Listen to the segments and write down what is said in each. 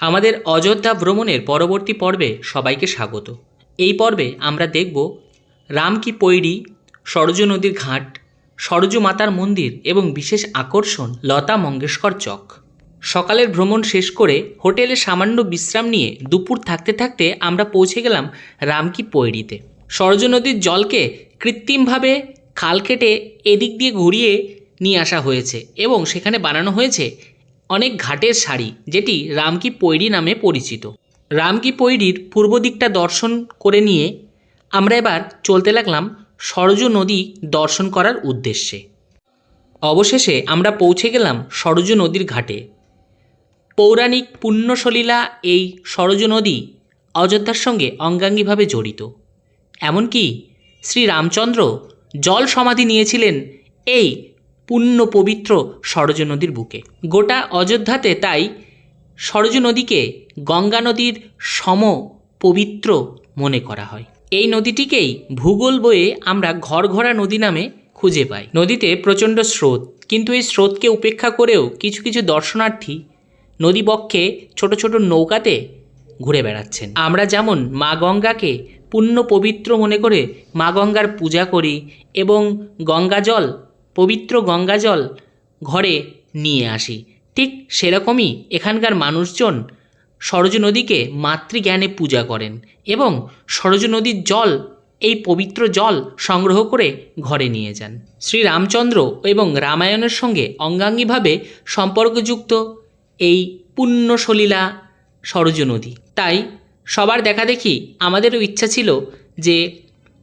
আমাদের অযোধ্যা ভ্রমণের পরবর্তী পর্বে সবাইকে স্বাগত। এই পর্বে আমরা দেখব রাম কি পৈড়ি সরজ নদীর ঘাট, সরজু মাতার মন্দির এবং বিশেষ আকর্ষণ লতা মঙ্গেশকর চক। সকালের ভ্রমণ শেষ করে হোটেলে সামান্য বিশ্রাম নিয়ে দুপুর থাকতে থাকতে আমরা পৌঁছে গেলাম রামকি পৈড়িতে সরজ নদীর জলকে কৃত্রিমভাবে খাল কেটে এদিক দিয়ে ঘুরিয়ে নিয়ে আসা হয়েছে এবং সেখানে বানানো হয়েছে অনেক ঘাটের সারি যেটি রামকি পৈড়ি নামে পরিচিত। রামকি পৈড়ির পূর্ব দিকটা দর্শন করে নিয়ে আমরা এবার চলতে লাগলাম সরজু নদী দর্শন করার উদ্দেশ্যে। অবশেষে আমরা পৌঁছে গেলাম সরজু নদীর ঘাটে। পৌরাণিক পুণ্যসলীলা এই সরজু নদী অযোধ্যার সঙ্গে অঙ্গাঙ্গিভাবে জড়িত। এমনকি শ্রী রামচন্দ্র জল সমাধি নিয়েছিলেন এই পুণ্য পবিত্র সরজ নদীর বুকে। গোটা অযোধ্যাতে তাই সরজ নদীকে গঙ্গা নদীর সম পবিত্র মনে করা হয়। এই নদীটিকেই ভূগোল বইয়ে আমরা ঘরঘরা নদী নামে খুঁজে পাই। নদীতে প্রচণ্ড স্রোত, কিন্তু এই স্রোতকে উপেক্ষা করেও কিছু কিছু দর্শনার্থী নদীবক্ষে ছোট ছোট নৌকাতে ঘুরে বেড়াচ্ছেন। আমরা যেমন মা গঙ্গাকে পুণ্য পবিত্র মনে করে মা গঙ্গার পূজা করি এবং গঙ্গা জল পবিত্র গঙ্গা জল ঘরে নিয়ে আসি। ঠিক সেরকমই এখানকার মানুষজন সরজ নদীকে মাতৃজ্ঞানে পূজা করেন এবং সরজ নদীর জল, এই পবিত্র জল সংগ্রহ করে ঘরে নিয়ে যান। শ্রী রামচন্দ্র এবং রামায়ণের সঙ্গে অঙ্গাঙ্গিভাবে সম্পর্কযুক্ত এই পুণ্যসলীলা সরজ নদী। তাই সবার দেখা দেখি আমাদেরও ইচ্ছা ছিল যে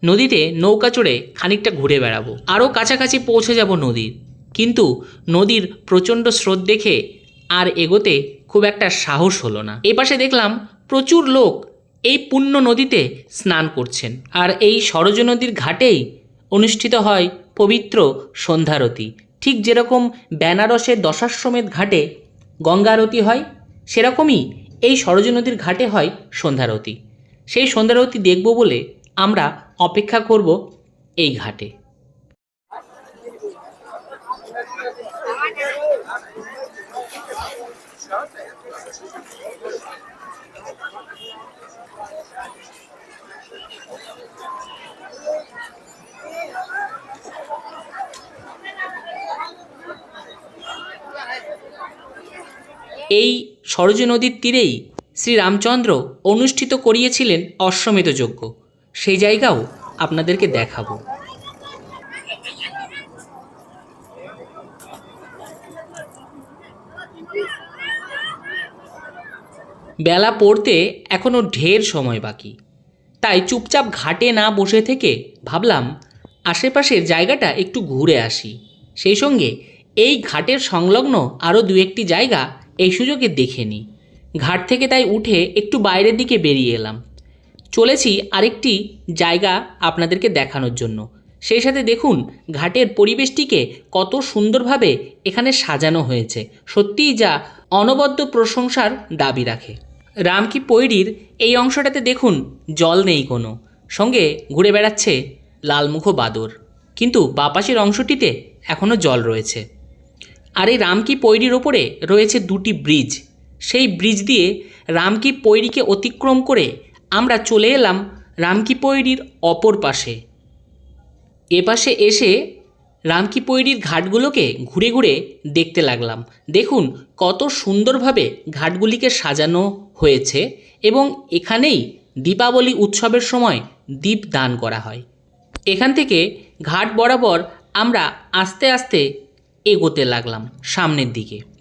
নদীতে নৌকা চড়ে খানিকটা ঘুরে বেড়াবো। আরও কাছাকাছি পৌঁছে যাব নদীর। কিন্তু নদীর প্রচণ্ড স্রোত দেখে আর এগোতে খুব একটা সাহস হলো না। এপাশে দেখলাম প্রচুর লোক এই পুণ্য নদীতে স্নান করছেন। আর এই সরজ নদীর ঘাটেই অনুষ্ঠিত হয় পবিত্র সন্ধ্যারতি। ঠিক যেরকম বেনারসের দশাশ্বমেধ ঘাটে গঙ্গারতি হয়, সেরকমই এই সরজ নদীর ঘাটে হয় সন্ধ্যারতি। সেই সন্ধ্যারতি দেখব বলে আমরা অপেক্ষা করব এই ঘাটে। এই সরজ নদীর তীরেই শ্রীরামচন্দ্র অনুষ্ঠিত করিয়েছিলেন অশ্বমেধ যজ্ঞ। সেই জায়গাও আপনাদেরকে দেখাবো। বেলা পড়তে এখনও ঢের সময় বাকি। তাই চুপচাপ ঘাটে না বসে থেকে ভাবলাম আশেপাশের জায়গাটা একটু ঘুরে আসি। সেই সঙ্গে এই ঘাটের সংলগ্ন আরও দু একটি জায়গা এই সুযোগে দেখে নিই। ঘাট থেকে তাই উঠে একটু বাইরের দিকে বেরিয়ে এলাম। চলেছি আরেকটি জায়গা আপনাদেরকে দেখানোর জন্য। সেই সাথে দেখুন, ঘাটের পরিবেশটিকে কত সুন্দরভাবে এখানে সাজানো হয়েছে। সত্যিই যা অনবদ্য প্রশংসার দাবি রাখে। রামকি পৈরির এই অংশটাতে দেখুন, জল নেই কোনো। সঙ্গে ঘুরে বেড়াচ্ছে লালমুখো বাদর। কিন্তু বাপাসের অংশটিতে এখনও জল রয়েছে। আর এই রামকি পৈরির ওপরে রয়েছে দুটি ব্রিজ। সেই ব্রিজ দিয়ে রামকি পৈরিকে অতিক্রম করে আমরা চলে এলাম রামকি পৈড়ির অপর পাশে। এপাশে এসে রামকি পৈড়ির ঘাটগুলোকে ঘুরে ঘুরে দেখতে লাগলাম। দেখুন, কত সুন্দরভাবে ঘাটগুলিকে সাজানো হয়েছে এবং এখানেই দীপাবলি উৎসবের সময় দীপ দান করা হয়। এখান থেকে ঘাট বরাবর আমরা আস্তে আস্তে এগোতে লাগলাম সামনের দিকে।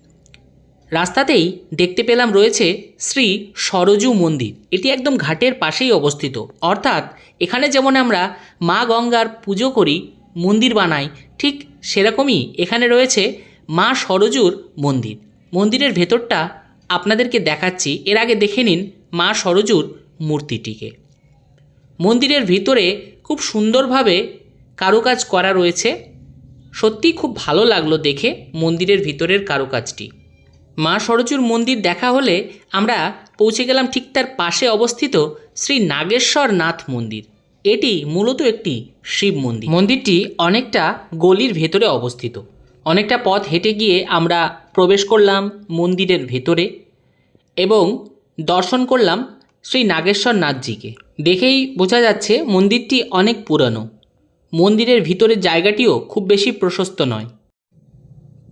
রাস্তাতেই দেখতে পেলাম রয়েছে শ্রী সরজু মন্দির। এটি একদম ঘাটের পাশেই অবস্থিত। অর্থাৎ এখানে যেমন আমরা মা গঙ্গার পুজো করি, মন্দির বানাই, ঠিক সেরকমই এখানে রয়েছে মা সরজুর মন্দির। মন্দিরের ভেতরটা আপনাদেরকে দেখাচ্ছি। এর আগে দেখে নিন মা সরজুর মূর্তিটিকে। মন্দিরের ভিতরে খুব সুন্দরভাবে কারুকাজ করা রয়েছে। সত্যিই খুব ভালো লাগল দেখে মন্দিরের ভিতরের কারুকাজটি। মা সরজুর মন্দির দেখা হলে আমরা পৌঁছে গেলাম ঠিক তার পাশে অবস্থিত শ্রী নাগেশ্বর নাথ মন্দির। এটি মূলত একটি শিব মন্দির। মন্দিরটি অনেকটা গলির ভেতরে অবস্থিত। অনেকটা পথ হেঁটে গিয়ে আমরা প্রবেশ করলাম মন্দিরের ভেতরে এবং দর্শন করলাম শ্রী নাগেশ্বর নাথজিকে। দেখেই বোঝা যাচ্ছে মন্দিরটি অনেক পুরানো। মন্দিরের ভিতরের জায়গাটিও খুব বেশি প্রশস্ত নয়।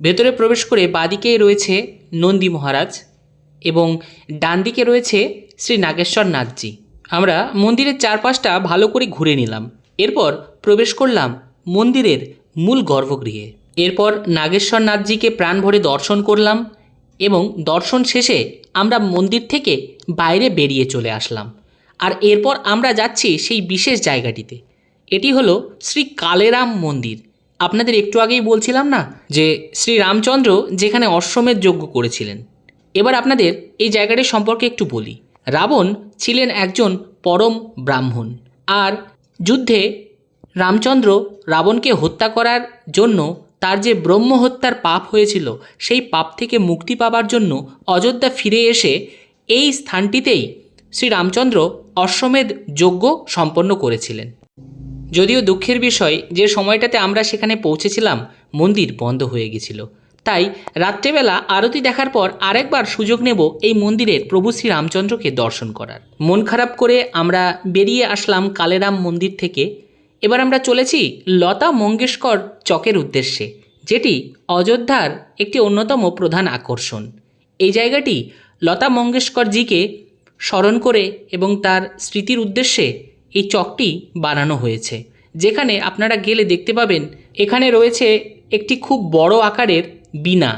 ভেতরে প্রবেশ করে বাদিকেই রয়েছে নন্দী মহারাজ এবং ডান দিকে রয়েছে শ্রী নাগেশ্বর নাথজি। আমরা মন্দিরের চারপাশটা ভালো করে ঘুরে নিলাম। এরপর প্রবেশ করলাম মন্দিরের মূল গর্ভগৃহে। এরপর নাগেশ্বর নাথজিকে প্রাণ ভরে দর্শন করলাম এবং দর্শন শেষে আমরা মন্দির থেকে বাইরে বেরিয়ে চলে আসলাম। আর এরপর আমরা যাচ্ছি সেই বিশেষ জায়গাটিতে। এটি হলো শ্রী কালেরাম মন্দির। আপনাদের একটু আগেই বলছিলাম না যে শ্রী রামচন্দ্র যেখানে অশ্বমেধ যজ্ঞ করেছিলেন। এবার আপনাদের এই জায়গাটি সম্পর্কে একটু বলি। রাবণ ছিলেন একজন পরম ব্রাহ্মণ আর যুদ্ধে রামচন্দ্র রাবণকে হত্যা করার জন্য তার যে ব্রহ্ম হত্যার পাপ হয়েছিল, সেই পাপ থেকে মুক্তি পাবার জন্য অযোধ্যা ফিরে এসে এই স্থানটিতেই শ্রী রামচন্দ্র অশ্বমেধ যজ্ঞ সম্পন্ন করেছিলেন। যদিও দুঃখের বিষয়, যে সময়টাতে আমরা সেখানে পৌঁছেছিলাম, মন্দির বন্ধ হয়ে গেছিল। তাই রাত্রেবেলা আরতি দেখার পর আরেকবার সুযোগ নেব এই মন্দিরের প্রভু শ্রী রামচন্দ্রকে দর্শন করার। মন খারাপ করে আমরা বেরিয়ে আসলাম কালেরাম মন্দির থেকে। এবার আমরা চলেছি লতা মঙ্গেশকর চকের উদ্দেশ্যে, যেটি অযোধ্যার একটি অন্যতম প্রধান আকর্ষণ। এই জায়গাটি লতা মঙ্গেশকরজিকে স্মরণ করে এবং তার স্মৃতির উদ্দেশ্যে এই চকটি বানানো হয়েছে। যেখানে আপনারা গেলে দেখতে পাবেন, এখানে রয়েছে একটি খুব বড় আকারের বীণা।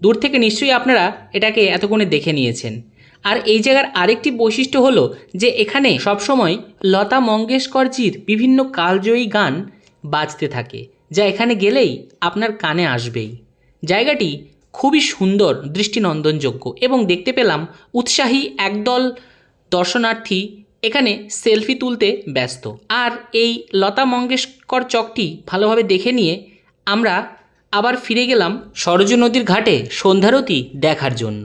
দূর থেকে নিশ্চয়ই আপনারা এটাকে এতক্ষণে দেখে নিয়েছেন। আর এই জায়গার আরেকটি বৈশিষ্ট্য হলো যে এখানে সবসময় লতা মঙ্গেশকরজির বিভিন্ন কালজয়ী গান বাজতে থাকে, যা এখানে গেলেই আপনার কানে আসবেই। জায়গাটি খুবই সুন্দর, দৃষ্টিনন্দনযোগ্য এবং দেখতে পেলাম উৎসাহী একদল দর্শনার্থী এখানে সেলফি তুলতে ব্যস্ত। আর এই লতা মঙ্গেশকর চকটি ভালোভাবে দেখে নিয়ে আমরা আবার ফিরে গেলাম সরজু নদীর ঘাটে সন্ধ্যারতি দেখার জন্য।